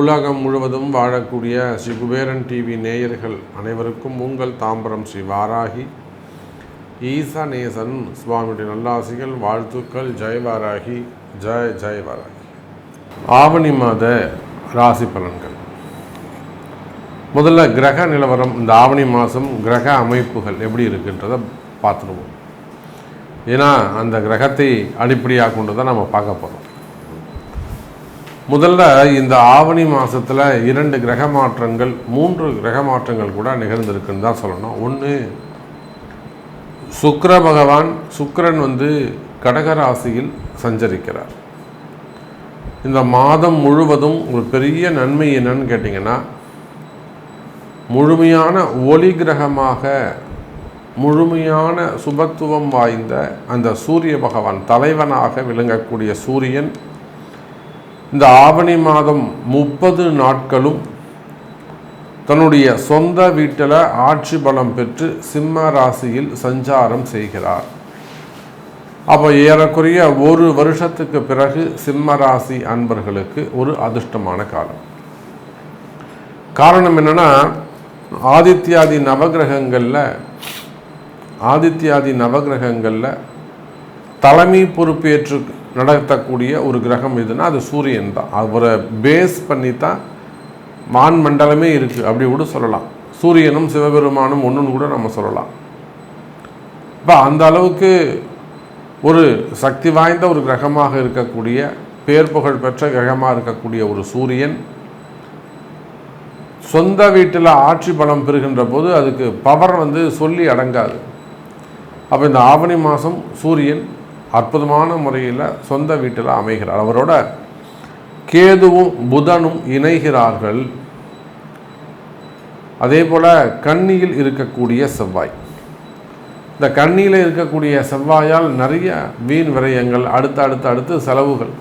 உலகம் முழுவதும் வாழக்கூடிய ஸ்ரீ குபேரன் டிவி நேயர்கள் அனைவருக்கும் உங்கள் தாம்பரம் ஸ்ரீ வாராகி. ஈசநேசன் சுவாமியுடைய நல்லாசிகள் வாழ்த்துக்கள் ஜெய் வாராகி ஜெய் ஜெய் வாராகி. ஆவணி மாத ராசி பலன்கள். முதல்ல கிரக நிலவரம் இந்த ஆவணி மாதம் கிரக அமைப்புகள் எப்படி இருக்குன்றதை பார்த்துருவோம். ஏன்னா அந்த கிரகத்தை அடிப்படையாக கொண்டு தான் நம்ம பார்க்க போகிறோம் முதல்ல இந்த ஆவணி மாதத்தில் இரண்டு கிரக மாற்றங்கள் மூன்று கிரக மாற்றங்கள் கூட நிகழ்ந்திருக்குன்னு தான் சொல்லணும். ஒன்று சுக்கர பகவான் சுக்கரன் வந்து கடகராசியில் சஞ்சரிக்கிறார். இந்த மாதம் முழுவதும் ஒரு பெரிய நன்மை என்னன்னு கேட்டிங்கன்னா முழுமையான ஒளி கிரகமாக முழுமையான சுபத்துவம் வாய்ந்த அந்த சூரிய பகவான் தலைவனாக விளங்கக்கூடிய சூரியன் இந்த ஆவணி மாதம் முப்பது நாட்களும் தன்னுடைய சொந்த வீட்டில் ஆட்சி பலம் பெற்று சிம்ம ராசியில் சஞ்சாரம் செய்கிறார். அப்போ ஏறக்குறைய ஒரு வருஷத்துக்கு பிறகு சிம்ம ராசி அன்பர்களுக்கு ஒரு அதிர்ஷ்டமான காலம். காரணம் என்னென்னா ஆதித்யாதி நவகிரகங்களில் ஆதித்யாதி நவகிரகங்களில் தலைமை பொறுப்பேற்று நடத்தக்கூடிய ஒரு கிரகம் எதுனா அது சூரியன் தான். அவரை பேஸ் பண்ணி தான் வான் மண்டலமே இருக்குது அப்படி கூட சொல்லலாம். சூரியனும் சிவபெருமானும் ஒன்றுன்னு கூட நம்ம சொல்லலாம். இப்போ அந்த அளவுக்கு ஒரு சக்தி வாய்ந்த ஒரு கிரகமாக இருக்கக்கூடிய பேர் புகழ் பெற்ற கிரகமாக இருக்கக்கூடிய ஒரு சூரியன் சொந்த வீட்டில் ஆட்சி பலம் பெறுகின்ற போது அதுக்கு பவர் வந்து சொல்லி அடங்காது. அப்போ இந்த ஆவணி மாதம் சூரியன் அற்புதமான முறையில் சொந்த வீட்டில் அமைகிறார். அவரோட கேதுவும் புதனும் இணைகிறார்கள். அதே போல் கன்னியில் இருக்கக்கூடிய செவ்வாய். இந்த கண்ணியில் இருக்கக்கூடிய செவ்வாயால் நிறைய வீண் விரயங்கள் அடுத்து அடுத்து அடுத்து செலவுகள்.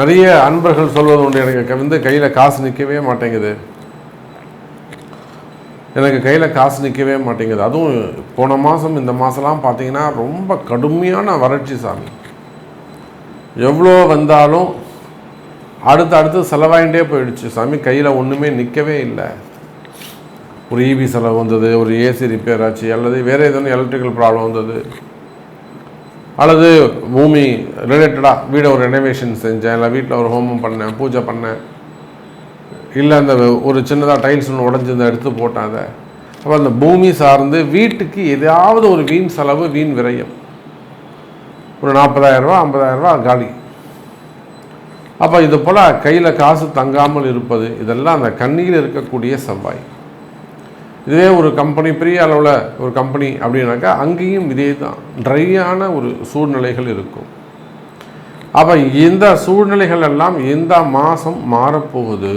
நிறைய அன்பர்கள் சொல்வது உண்டு எனக்கு. வந்து கையில் காசு நிற்கவே மாட்டேங்குது. எனக்கு கையில் காசு நிற்கவே மாட்டேங்குது. அதுவும் போன மாதம் இந்த மாதம்லாம் பார்த்தீங்கன்னா ரொம்ப கடுமையான வறட்சி சாமி. எவ்வளோ வந்தாலும் அடுத்து அடுத்து செலவாயிட்டே போயிடுச்சு. சாமி கையில் ஒன்றுமே நிற்கவே இல்லை. ஒரு இபி செலவு வந்தது ஒரு ஏசி ரிப்பேர் ஆச்சு அல்லது வேறு எதுவும் எலக்ட்ரிக்கல் ப்ராப்ளம் வந்தது அல்லது பூமி ரிலேட்டடாக வீடை ஒரு ரெனோவேஷன் செஞ்சேன் இல்லை வீட்டில் ஒரு ஹோமம் பண்ணேன் பூஜை பண்ணேன். இல்லை அந்த ஒரு சின்னதாக டைல்ஸ் ஒன்று உடஞ்சிருந்த எடுத்து போட்டேன் அதை அப்போ அந்த பூமி சார்ந்து வீட்டுக்கு எதாவது ஒரு வீண் செலவு வீண் விரயம். ஒரு நாற்பதாயிரரூபா ஐம்பதாயிரரூபா காலி. அப்போ இது போல் கையில் காசு தங்காமல் இருப்பது இதெல்லாம் அந்த கண்ணியில் இருக்கக்கூடிய செவ்வாய். இதுவே ஒரு கம்பெனி பெரிய அளவில் ஒரு கம்பெனி அப்படின்னாக்கா அங்கேயும் இதே தான். ட்ரையான ஒரு சூழ்நிலைகள் இருக்கும். அப்போ இந்த சூழ்நிலைகள் எல்லாம் இந்த மாதம் மாறப்போகுது.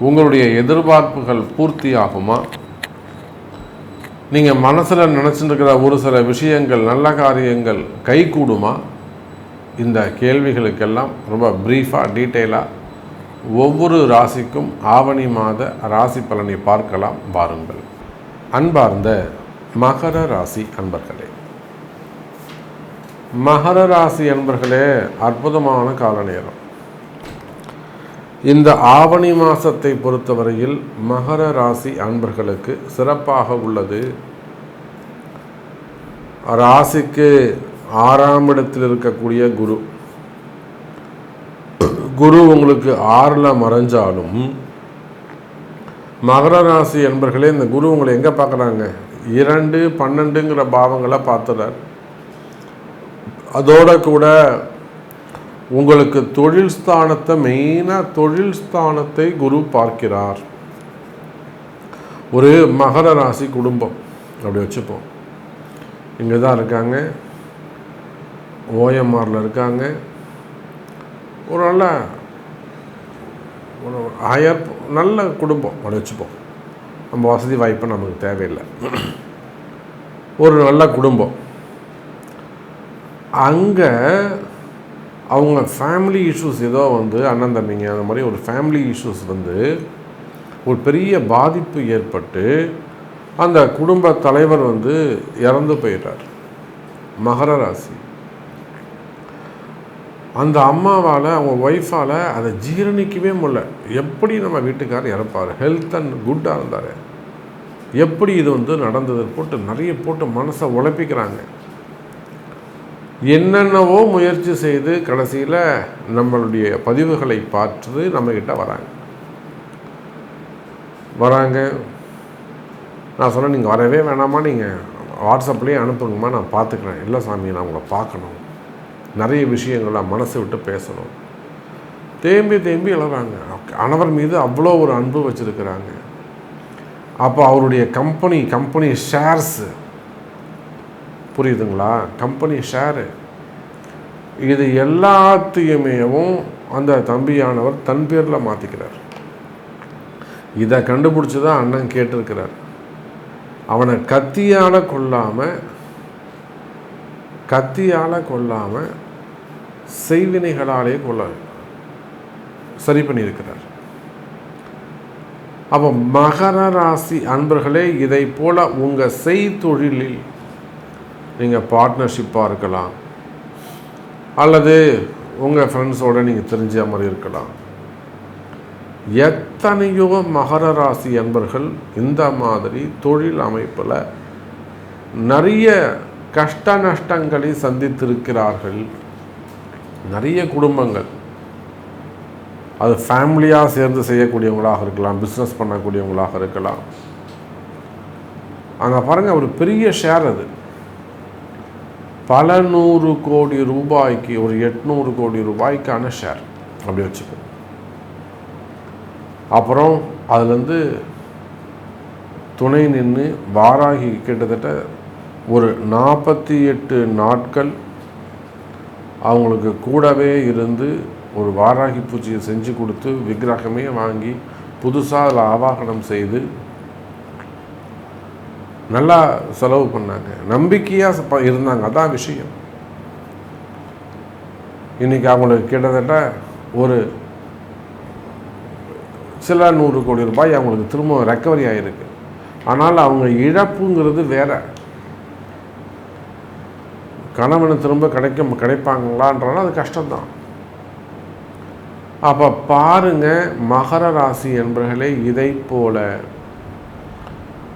உங்களுடைய எதிர்பார்ப்புகள் பூர்த்தி ஆகுமா நீங்கள் மனசில் நினச்சிருக்கிற ஒரு சில விஷயங்கள் நல்ல காரியங்கள் கைகூடுமா? இந்த கேள்விகளுக்கெல்லாம் ரொம்ப ப்ரீஃபாக டீட்டெயிலாக ஒவ்வொரு ராசிக்கும் ஆவணி மாத ராசி பலனை பார்க்கலாம் வாருங்கள். அன்பார்ந்த மகர ராசி அன்பர்களே மகர ராசி அன்பர்களே அற்புதமான கால நேரம் இந்த ஆவணி மாதத்தை பொறுத்தவரையில் மகர ராசி அன்பர்களுக்கு சிறப்பாக உள்ளது. ராசிக்கு ஆறாம் இடத்தில் இருக்கக்கூடிய குரு. குரு உங்களுக்கு ஆறில் மறைஞ்சாலும் மகர ராசி என்பர்களே இந்த குரு உங்களை எங்கே பார்க்குறாங்க இரண்டு பன்னெண்டுங்கிற பாவங்களை பார்த்துறார். அதோட கூட உங்களுக்கு தொழில் ஸ்தானத்தை மெயினாக தொழில் ஸ்தானத்தை குரு பார்க்கிறார். ஒரு மகர ராசி குடும்பம். அப்படி வச்சுப்போம். இங்கே தான் இருக்காங்க. ஓஎம்ஆரில் இருக்காங்க. ஒரு நல்ல ஒரு ஹையர் நல்ல குடும்பம். அப்படி வச்சுப்போம். நம்ம வசதி வாய்ப்பு நமக்கு தேவையில்லை. ஒரு நல்ல குடும்பம். அங்கே அவங்க ஃபேமிலி இஷ்யூஸ் ஏதோ வந்து அண்ணன் தம்பிங்க அந்த மாதிரி ஒரு ஃபேமிலி இஷ்யூஸ் வந்து ஒரு பெரிய பாதிப்பு ஏற்பட்டு அந்த குடும்ப தலைவர் வந்து இறந்து போயிட்டார். மகர ராசி. அந்த அம்மாவால் அவங்க ஒய்ஃபால் அதை ஜீரணிக்கவே முடியல. எப்படி நம்ம வீட்டுக்காரர் இறப்பார்? ஹெல்த் அண்ட் குட்டாக இருந்தார். எப்படி இது வந்து நடந்தது போட்டு நிறைய போட்டு மனசை உழைப்பிக்கிறாங்க. என்னென்னவோ முயற்சி செய்து கடைசியில் நம்மளுடைய பதிவுகளை பார்த்து நம்மக்கிட்ட வராங்க. வராங்க. நான் சொன்னேன் நீங்கள் வரவே வேணாமா? நீங்கள் வாட்ஸ்அப்லேயே அனுப்புங்கம்மா நான் பார்த்துக்கிறேன். இல்லை சாமி நான் உங்களை பார்க்கணும். நிறைய விஷயங்களை மனசை விட்டு பேசணும். தேம்பி தேம்பி எழுறாங்க. கணவர் மீது அவ்வளோ ஒரு அன்பு வச்சுருக்கிறாங்க. அப்போ அவருடைய கம்பெனி கம்பெனி ஷேர்ஸு புரியுதுங்களா? Company share. இது எல்லாத்தையுமேவும் அந்த தம்பியானவர் தன் பேரில் மாற்றிக்கிறார் இதை கண்டுபிடிச்சி தான் அண்ணன் கேட்டிருக்கிறார். அவனை கத்தியால் கொல்லாமல் கத்தியால் கொல்லாமல் செய்வினைகளாலே கொல்ல சரி பண்ணியிருக்கிறார். அப்போ மகர ராசி அன்பர்களே இதை போல உங்கள் செய்தொழிலில் நீங்கள் பார்ட்னர்ஷிப்பாக இருக்கலாம். அல்லது உங்கள் ஃப்ரெண்ட்ஸோடு நீங்கள் தெரிஞ்ச மாதிரி இருக்கலாம். எத்தனையோ மகர ராசி அன்பர்கள் இந்த மாதிரி தொழில் அமைப்பில் நிறைய கஷ்ட நஷ்டங்களை சந்தித்திருக்கிறார்கள். நிறைய குடும்பங்கள். அது ஃபேமிலியாக சேர்ந்து செய்யக்கூடியவங்களாக இருக்கலாம் பிஸ்னஸ் பண்ணக்கூடியவங்களாக இருக்கலாம். அங்கே பாருங்கள் ஒரு பெரிய ஷேர் அது. பல நூறு கோடி ரூபாய்க்கு ஒரு எட்நூறு கோடி ரூபாய்க்கான ஷேர் அப்படி வச்சுக்கோ. அப்புறம் அதுலேருந்து துணை நின்று வாராகி கிட்டத்தட்ட ஒரு நாற்பத்தி எட்டு நாட்கள் அவங்களுக்கு கூடவே இருந்து ஒரு வாராகி பூஜையை செஞ்சு கொடுத்து விக்கிரகமே வாங்கி புதுசாக அதில் ஆவாகனம் செய்து நல்லா செலவு பண்ணாங்க. நம்பிக்கையாக இருந்தாங்க. அதான் விஷயம். இன்றைக்கி அவங்களுக்கு கிட்டத்தட்ட ஒரு சில நூறு கோடி ரூபாய் அவங்களுக்கு திரும்ப ரெக்கவரி ஆகிருக்கு ஆனால் அவங்க இழப்புங்கிறது வேற. கணவனை திரும்ப கிடைக்க கிடைப்பாங்களான்றாலும் அது கஷ்டம்தான். அப்போ பாருங்க மகர ராசி என்பர்களே இதை போல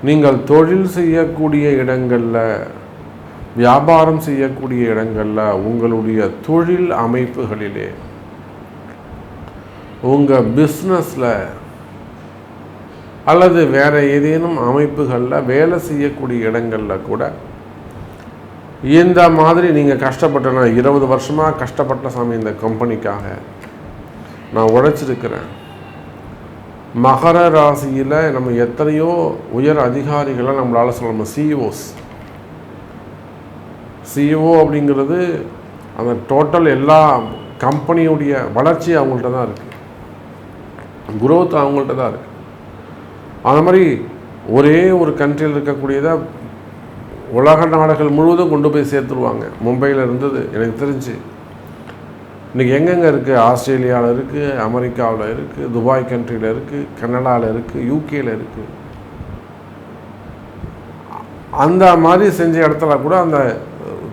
நீங்கள் தொழில் செய்யக்கூடிய இடங்களில் வியாபாரம் செய்யக்கூடிய இடங்களில் உங்களுடைய தொழில் அமைப்புகளிலே உங்கள் பிஸ்னஸில் அல்லது வேறு ஏதேனும் அமைப்புகளில் வேலை செய்யக்கூடிய இடங்களில் கூட இந்த மாதிரி நீங்கள் கஷ்டப்பட்டனா இருபது வருஷமாக கஷ்டப்பட்ட சாமி இந்த கம்பெனிக்காக நான் உழைச்சிருக்கிறேன். மகர ராசியில் நம்ம எத்தனையோ உயர் அதிகாரிகளை நம்மளால் சொல்ல நம்ம சிஇஓஸ் சிஇஓ அப்படிங்கிறது அந்த டோட்டல் எல்லா கம்பெனியுடைய வளர்ச்சி அவங்கள்ட்ட தான் இருக்குது குரோத் அவங்கள்ட்ட தான் இருக்குது அந்த மாதிரி ஒரே ஒரு கண்ட்ரியில் இருக்கக்கூடியதை உலக நாடுகள் முழுவதும் கொண்டு போய் சேர்த்துருவாங்க. மும்பையில் இருந்தது எனக்கு தெரிஞ்சு. இன்றைக்கி எங்கெங்கே இருக்குது ஆஸ்திரேலியாவில் இருக்குது அமெரிக்காவில் இருக்குது துபாய் கண்ட்ரியில் இருக்குது கனடாவில் இருக்குது யூகேயில் இருக்குது அந்த மாதிரி செஞ்ச இடத்துல கூட அந்த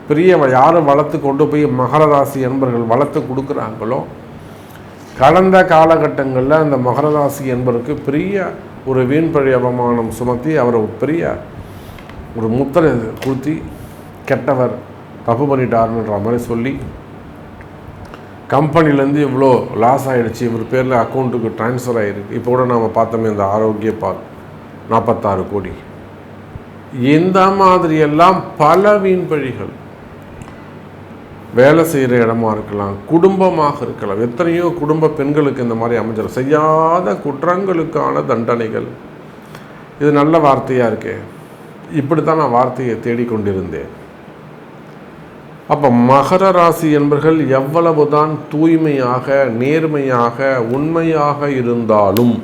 பெரிய யாரும் வளர்த்து கொண்டு போய் மகர ராசி என்பர்கள் வளர்த்து கொடுக்குறாங்களோ கடந்த காலகட்டங்களில் அந்த மகர ராசி என்பருக்கு பெரிய ஒரு வீண்பழி அவமானம் சுமத்தி அவரை பெரிய ஒரு முத்திரை கொடுத்தி கெட்டவர் தப்பு பண்ணிட்டாருன்ற மாதிரி சொல்லி கம்பெனிலேருந்து இவ்வளோ லாஸ் ஆகிடுச்சு இவர் பேரில் அக்கௌண்ட்டுக்கு ட்ரான்ஸ்ஃபர் ஆகிருக்கு இப்போ கூட நாம் பார்த்தோமே இந்த ஆரோக்கிய பால் நாற்பத்தாறு கோடி. இந்த மாதிரியெல்லாம் பல வீண்பழிகள் வேலை செய்கிற இடமா இருக்கலாம் குடும்பமாக இருக்கலாம் எத்தனையோ குடும்ப பெண்களுக்கு இந்த மாதிரி அமைஞ்சிடும் செய்யாத குற்றங்களுக்கான தண்டனைகள். இது நல்ல வார்த்தையாக இருக்கே. இப்படி தான் நான் வார்த்தையை தேடிக்கொண்டிருந்தேன். அப்போ மகர ராசி என்பர்கள் எவ்வளவுதான் தூய்மையாக நேர்மையாக உண்மையாக இருந்தாலும்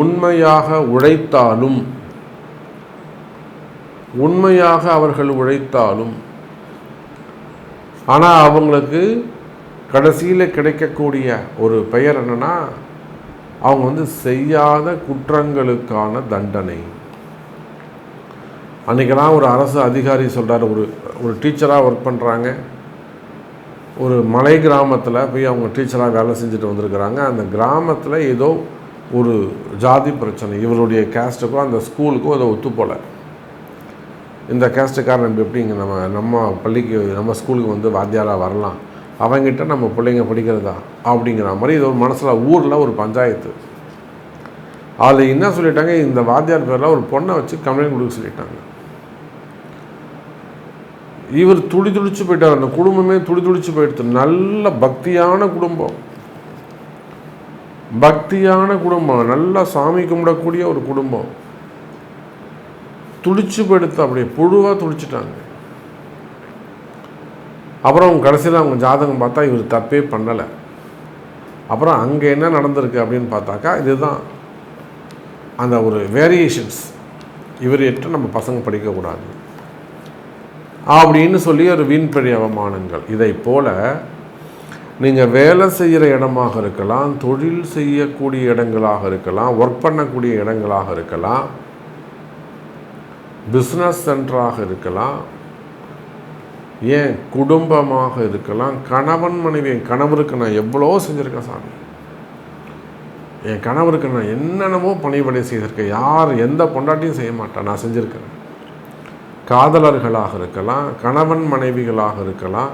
உண்மையாக உழைத்தாலும் உண்மையாக அவர்கள் உழைத்தாலும் ஆனால் அவங்களுக்கு கடைசியில் கிடைக்கக்கூடிய ஒரு பெயர் என்னன்னா அவங்க வந்து செய்யாத குற்றங்களுக்கான தண்டனை. அன்றைக்கெல்லாம் ஒரு அரசு அதிகாரி சொல்கிறார் ஒரு ஒரு டீச்சராக ஒர்க் பண்ணுறாங்க ஒரு மலை கிராமத்தில் போய் அவங்க டீச்சராக வேலை செஞ்சுட்டு வந்திருக்கிறாங்க. அந்த கிராமத்தில் ஏதோ ஒரு ஜாதி பிரச்சனை. இவருடைய கேஸ்ட்டுக்கோ அந்த ஸ்கூலுக்கும் அதை ஒத்து இந்த கேஸ்ட்டுக்காரன் நம்ம எப்படி இங்கே நம்ம நம்ம பள்ளிக்கு நம்ம ஸ்கூலுக்கு வந்து வாத்தியாராக வரலாம்? அவங்ககிட்ட நம்ம பிள்ளைங்க படிக்கிறதா? அப்படிங்கிற மாதிரி இது ஒரு மனசில் ஊரில் ஒரு பஞ்சாயத்து. அதில் என்ன சொல்லிட்டாங்க? இந்த வாத்தியார் பேரில் ஒரு பொண்ணை வச்சு கம்ப்ளைண்ட் கொடுக்க சொல்லிட்டாங்க. இவர் துடி துடிச்சு போயிட்டார். அந்த குடும்பமே துடி துடிச்சு போயிடுது நல்ல பக்தியான குடும்பம். பக்தியான குடும்பம். நல்லா சாமி கும்பிடக்கூடிய ஒரு குடும்பம். துடிச்சு போயிடுத்து அப்படியே புழுவாக துடிச்சிட்டாங்க. அப்புறம் கடைசியில் அவங்க ஜாதகம் பார்த்தா இவர் தப்பே பண்ணலை. அப்புறம் அங்கே என்ன நடந்திருக்கு அப்படின்னு பார்த்தாக்கா இதுதான். அந்த ஒரு வேரியேஷன்ஸ் இவர் எட்டு நம்ம பசங்க படிக்கக்கூடாது. அப்படின்னு சொல்லி ஒரு வீண்பழி அவமானங்கள் இதை போல நீங்கள் வேலை செய்கிற இடமாக இருக்கலாம் தொழில் செய்யக்கூடிய இடங்களாக இருக்கலாம் ஒர்க் பண்ணக்கூடிய இடங்களாக இருக்கலாம் பிஸ்னஸ் சென்டராக இருக்கலாம் ஏன் குடும்பமாக இருக்கலாம் கணவன் மனைவி என் கணவருக்கு நான் எவ்வளோ செஞ்சுருக்கேன் சாமி? என் கணவருக்கு நான் என்னென்னமோ பணிபடை செய்திருக்கேன். யார் எந்த பொண்டாட்டியும் செய்ய மாட்டேன் நான் செஞ்சுருக்கேன் காதலர்களாக இருக்கலாம் கணவன் மனைவிகளாக இருக்கலாம்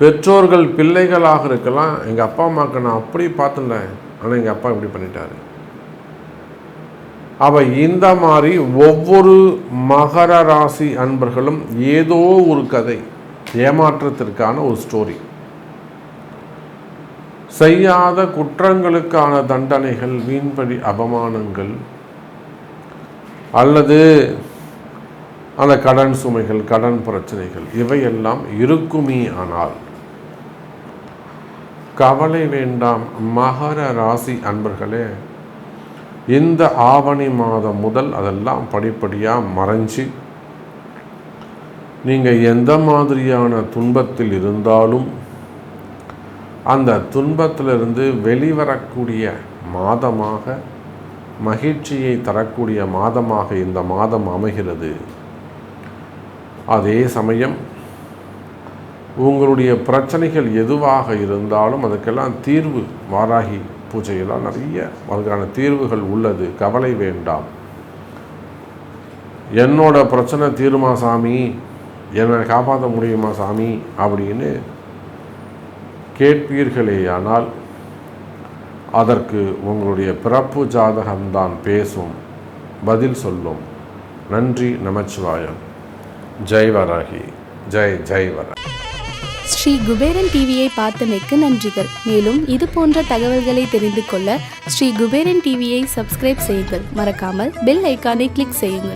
பெற்றோர்கள் பிள்ளைகளாக இருக்கலாம். எங்கள் அப்பா அம்மாவுக்கு நான் அப்படி பார்த்துட்டேன் ஆனால் எங்கள் அப்பா இப்படி பண்ணிட்டாரு. அவ இந்த மாதிரி ஒவ்வொரு மகர ராசி அன்பர்களும் ஏதோ ஒரு கதை ஏமாற்றத்திற்கான ஒரு ஸ்டோரி செய்யாத குற்றங்களுக்கான தண்டனைகள் வீண்படி அவமானங்கள் அல்லது அந்த கடன் சுமைகள் கடன் பிரச்சனைகள் இவையெல்லாம் இருக்குமே ஆனால் கவலை வேண்டாம். மகர ராசி அன்பர்களே இந்த ஆவணி மாதம் முதல் அதெல்லாம் படிப்படியாக மறைஞ்சு நீங்கள் எந்த மாதிரியான துன்பத்தில் இருந்தாலும் அந்த துன்பத்திலிருந்து வெளிவரக்கூடிய மாதமாக மகிழ்ச்சியை தரக்கூடிய மாதமாக இந்த மாதம் அமைகிறது. அதே சமயம் உங்களுடைய பிரச்சனைகள் எதுவாக இருந்தாலும் அதுக்கெல்லாம் தீர்வு வாராகி பூஜையெல்லாம் நிறைய அதுக்கான தீர்வுகள் உள்ளது. கவலை வேண்டாம். என்னோட பிரச்சனை தீருமா சாமி? என்னை காப்பாற்ற முடியுமா சாமி? அப்படின்னு கேட்பீர்களேயானால் அதற்கு உங்களுடைய பிறப்பு ஜாதகம்தான் பேசும் பதில் சொல்லும். நன்றி நமச்சிவாயம். ஜெய்வராகி ஜெய் ஜெய்வராகி ஸ்ரீ குபேரன் டிவியை பார்த்தமைக்கு நன்றிகள். மேலும் இது போன்ற தகவல்களை தெரிந்து கொள்ள ஸ்ரீ குபேரன் டிவியை சப்ஸ்கிரைப் செய்யுங்கள். மறக்காமல் பெல் ஐக்கானை கிளிக் செய்யுங்கள்.